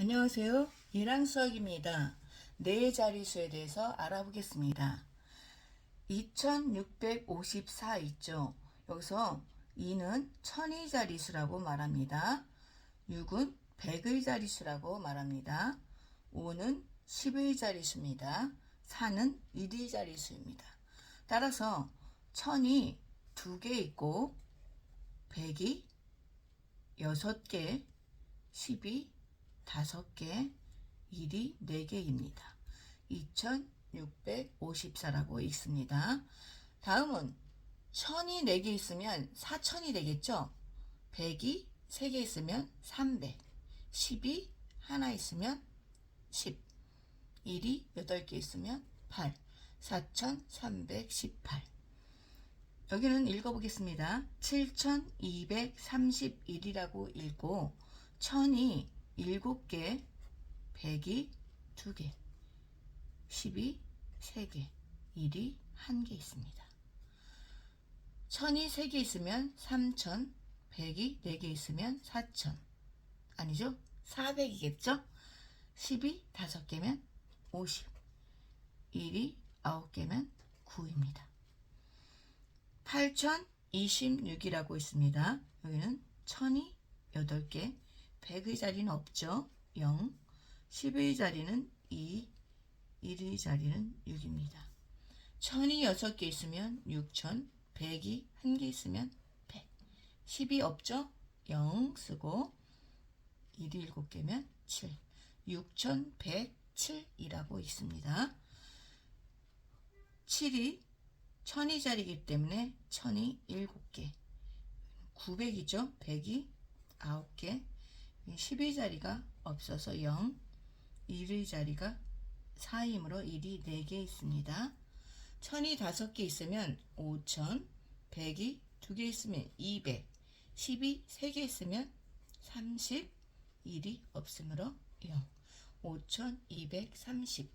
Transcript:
안녕하세요. 이랑 수학입니다. 네 자리수에 대해서 알아보겠습니다. 2654 있죠. 여기서 2는 천의 자리수라고 말합니다. 6은 100의 자리수라고 말합니다. 5는 10의 자리수입니다. 4는 1의 자리수입니다. 따라서 천이 두개 있고 100이 6개, 10이 5개, 1이 4개입니다. 2654라고 있습니다. 다음은 1000이 4개 있으면 4000이 되겠죠? 100이 3개 있으면 300, 10이 하나 있으면 10, 1이 8개 있으면 8, 4318. 여기는 읽어보겠습니다. 7231이라고 읽고 1000이 7개, 100이 2개, 10이 3개, 1이 1개 있습니다. 1000이 3개 있으면 3000, 100이 4개 있으면 4000. 아니죠? 400이겠죠? 10이 5개면 50, 1이 9개면 9입니다. 8026이라고 있습니다. 여기는 1000이 8개, 100의 자리는 없죠. 0, 10의 자리는 2, 1의 자리는 6입니다. 1000이 6개 있으면 6000, 100이 1개 있으면 100, 10이 없죠. 0 쓰고 1이 7개면 7, 6107이라고 있습니다. 7이 천이 자리이기 때문에 천이 7개 900이죠 100이 9개 10의 자리가 없어서 0 1의 자리가 4이므로 1이 4개 있습니다. 천이 5개 있으면 5000 100이 2개 있으면 200 10이 3개 있으면 30 1이 없으므로 0 5230